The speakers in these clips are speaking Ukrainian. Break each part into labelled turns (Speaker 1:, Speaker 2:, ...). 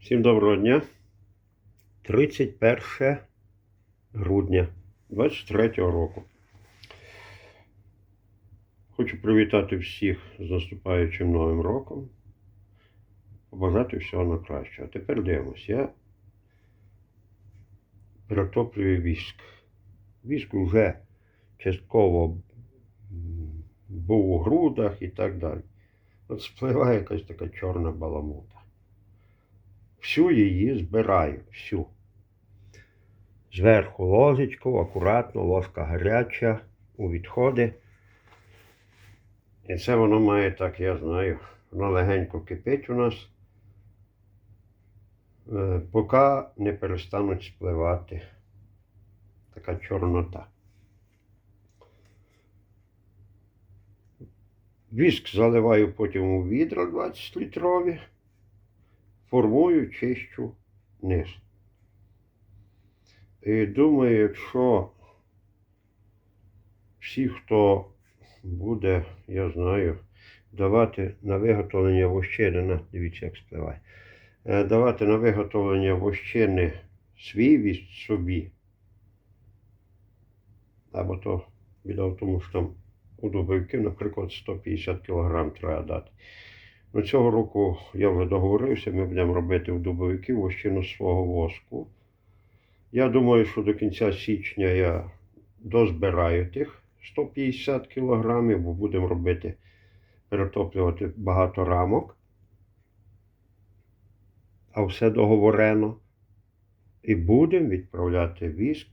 Speaker 1: Всім доброго дня. 31 грудня 23 року. Хочу привітати всіх з наступаючим новим роком. Побажати всього на краще. А тепер дивимось. Я перетоплюю віск. Віск вже частково був у грудах і так далі. От спливає якась така чорна баламута. Всю її збираю, всю. Зверху ложечку, акуратно, ложка гаряча, у відходи. І це воно має так, я знаю, воно легенько кипить у нас, е, поки не перестануть спливати така чорнота. Віск заливаю потім у відра 20 літрові формую, чищу низ. І думаю, якщо всі, хто буде, я знаю, давати на виготовлення вощини, дивіться, як спливає, е, давати на виготовлення вощини свій вість собі, або то біда в тому, що там у дубовиків, наприклад, 150 кг треба дати. Ну, цього року я вже договорився, ми будемо робити в дубовиків вощину свого воску. Я думаю, що до кінця січня я дозбираю тих 150 кг, бо будемо робити, перетоплювати багато рамок. А все договорено. І будемо відправляти віск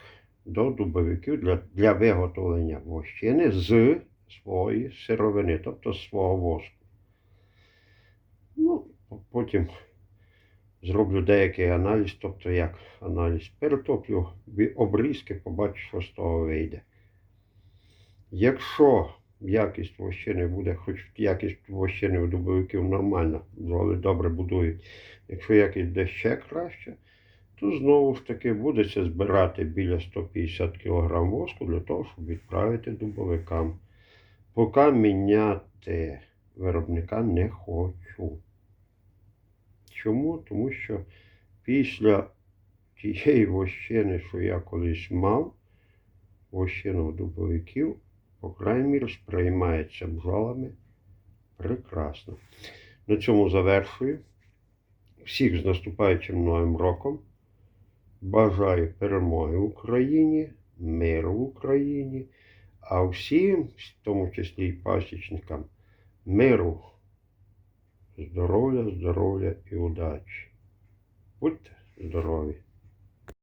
Speaker 1: до дубовиків для, для виготовлення вощини з своєї сировини, тобто з свого воску. Ну, потім зроблю деякий аналіз, тобто як аналіз. Перетоплю обрізки, побачу, що з того вийде. Якщо якість вощини буде, хоч якість вощини у дубовиків нормальна, бджоли добре будують. Якщо якість буде ще краще, то знову ж таки будеться збирати біля 150 кг воску для того, щоб відправити дубовикам. Поки міняти виробника не хочу. Чому? Тому що після тієї вощини, що я колись мав, вощину дубовиків, по крайній мірі, сприймається бджолами прекрасно. На цьому завершую. Всіх з наступаючим новим роком. Бажаю перемоги Україні, миру в Україні, а всім, в тому числі і пасічникам, миру, здоров'я, здоров'я і удачі. Будьте здорові!